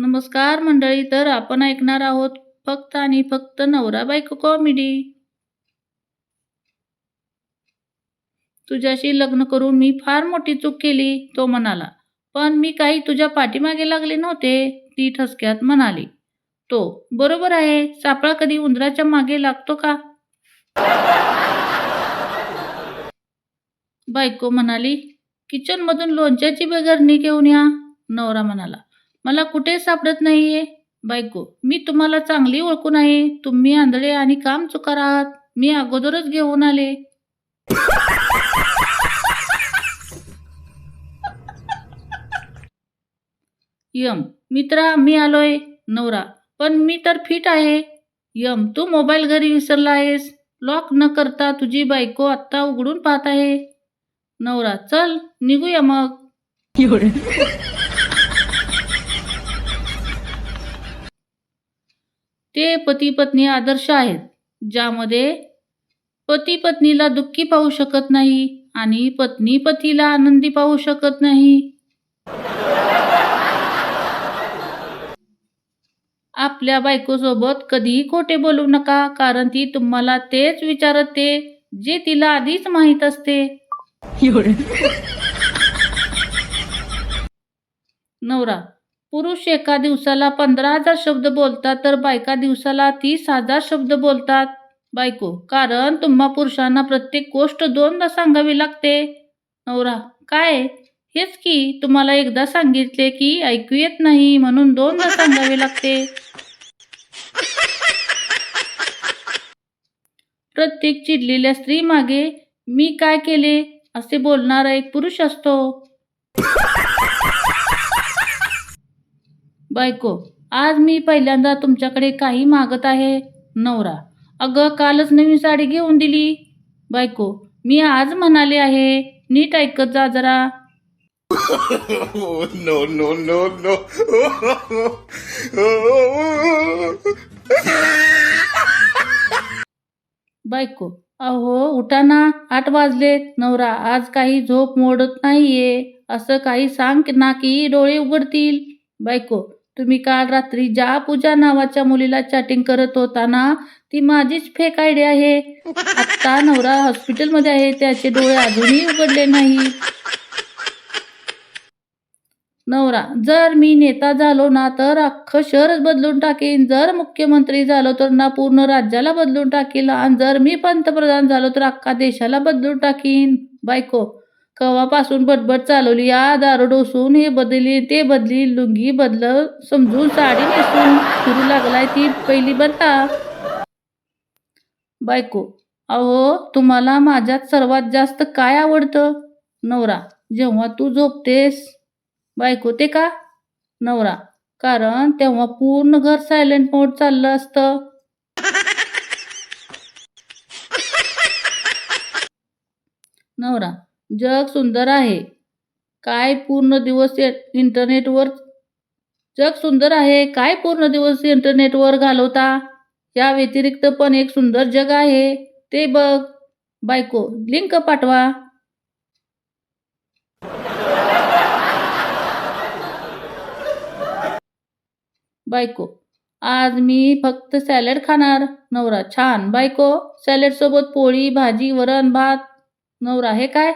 नमस्कार मंडळी तर आपण ऐकणार आहोत फक्त आणि फक्त नवरा बायको कॉमेडी तुझ्याशी लग्न करून मी फार मोठी चूक केली तो म्हणाला. पण मी काही तुझ्या पाठीमागे लागले नव्हते ती ठसक्यात म्हणाली. तो बरोबर आहे सापळा कधी उंदराच्या मागे लागतो का? बायको म्हणाली किचनमधून लोणच्याची बेगरणी घेऊन या नवरा म्हणाला. मला कुठे सापडत नाहीये? बायको मी तुम्हाला चांगली ओळखून आहे. तुम्ही आंधळे आणि काम चुकार आहात. मी अगोदरच घेऊन आले. यम मित्रा मी आलोय. नवरा पण मी तर फिट आहे. यम तू मोबाईल घरी विसरला आहेस. लॉक न करता तुझी बायको आत्ता उघडून पाहत आहे. नवरा चल निघूया मग. ते पती पत्नी आदर्श आहेत ज्यामध्ये पती पत्नीला दुःखी पाहू शकत नाही आणि पत्नी पतीला आनंदी पाहू शकत नाही. आपल्या बायकोसोबत कधीही खोटे बोलू नका कारण ती तुम्हाला तेच विचारते जे तिला आधीच माहीत असते. नवरा पुरुष एका दिवसाला पंधरा हजार शब्द बोलतात तर बायका दिवसाला तीस हजार शब्द बोलतात. बायको कारण तुम्हा पुरुषांना प्रत्येक गोष्ट दोनदा सांगावी लागते. नवरा काय? हेच की तुम्हाला एकदा सांगितले की ऐकू येत नाही म्हणून दोनदा सांगावे लागते. प्रत्येक चिडलेल्या स्त्री मागे मी काय केले? असे बोलणारा एक पुरुष असतो. बायको आज मी पहिल्यांदा तुमच्याकडे काही मागत आहे नवरा. अगं कालच नवीन साडी घेऊन दिली. बायको मी आज म्हणाले आहे नीट ऐकत जा जरा. No, no, no, no. बायको अहो उठा ना आठ वाजलेत नवरा आज काही झोप मोडत नाहीये. असं काही सांग ना की डोळे उघडतील. बायको तुम्ही काल रात्री ज्या पूजा नावाच्या मुलीला चॅटिंग करत होता ना ती माझीच फेक आयडिया आहे. आत्ता नवरा हॉस्पिटलमध्ये आहे त्याचे डोळे अजूनही उघडले नाही. नवरा जर मी नेता झालो ना तर अख्खं शहरच बदलून टाकेन. जर मुख्यमंत्री झालो तर ना पूर्ण राज्याला बदलून टाकेल. आणि जर मी पंतप्रधान झालो तर अख्खा देशाला बदलून टाकीन. बायको कवापासून बटबट चालवली. या दारू डोसून हे बदली ते बदली लुंगी बदल समजून साडी नेसून फिरू लागलाय ती पहिली बदला बायको अहो तुम्हाला माझ्यात सर्वात जास्त काय आवडतं? नवरा जेव्हा तू झोपतेस. बायको ते का? नवरा कारण तेव्हा पूर्ण घर सायलेंट मोड चाललं असतं. नवरा जग सुंदर आहे. काय पूर्ण दिवस इंटरनेटवर जग सुंदर आहे काय पूर्ण दिवस इंटरनेटवर घालवता? या व्यतिरिक्त पण एक सुंदर जग आहे ते बघ. बायको लिंक पाठवा. बायको आज मी फक्त सॅलड खाणार. नवरा छान. बायको सॅलड सोबत पोळी भाजी वरण भात. नवरा हे काय?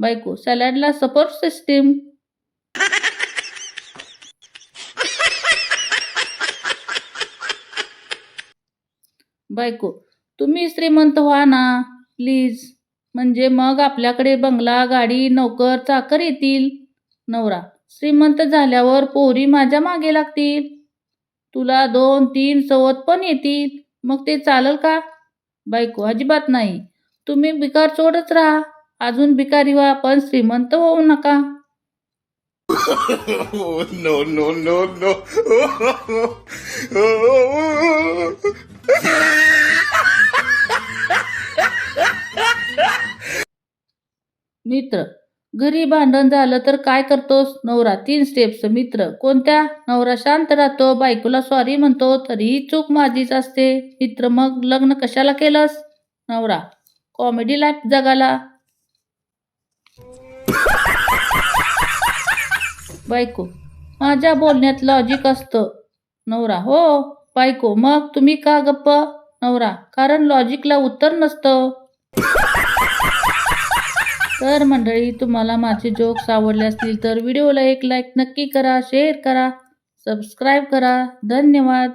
बायको सॅलडला सपोर्ट सिस्टीम बायको तुम्ही श्रीमंत व्हा ना प्लीज म्हणजे मग आपल्याकडे बंगला गाडी नोकर चाकर येतील. नवरा श्रीमंत झाल्यावर पोरी माझ्या मागे लागतील. तुला दोन तीन सवत पण येतील. मग ते चालल का? बायको अजिबात नाही. तुम्ही बिकार चोडच राहा. अजून भिकारी व्हा पण श्रीमंत होऊ नका. No, no, no, no. मित्र घरी भांडण झालं तर काय करतोस? नवरा तीन स्टेप्स मित्र कोणत्या? नवरा शांत राहतो. बायकोला सॉरी म्हणतो तरीही चूक माझीच असते. मित्र मग लग्न कशाला केलंस? नवरा कॉमेडी लाईफ जगाला. बायको माझ्या बोलण्यात लॉजिक असतं. नवरा हो बायको मग तुम्ही का गप्प? नवरा कारण लॉजिकला उत्तर नसतं. तर मंडळी तुम्हाला माझे जोक्स आवडले असतील तर व्हिडिओला एक लाईक नक्की करा शेअर करा सबस्क्राईब करा. धन्यवाद.